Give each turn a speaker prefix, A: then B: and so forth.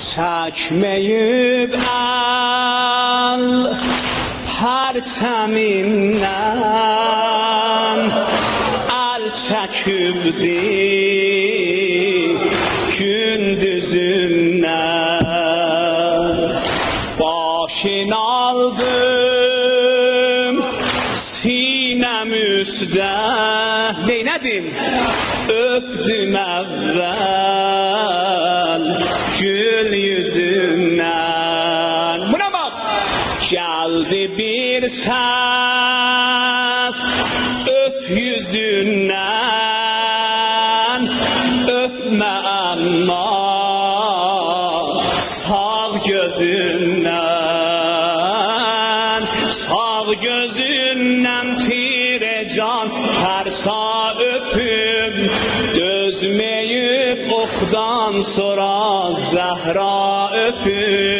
A: çəkməyib əl Pərçəmindən əl çəkibdi gündüzündən Başın aldım sinem üstə Neynədim? Öpdüm əvvəl gül Gəldi bir səs öp yüzündən Öpmə amma sağ gözündən Sağ gözündən tirə can tərsa öpüb Dözməyib oxdan sonra Zəhra öpüb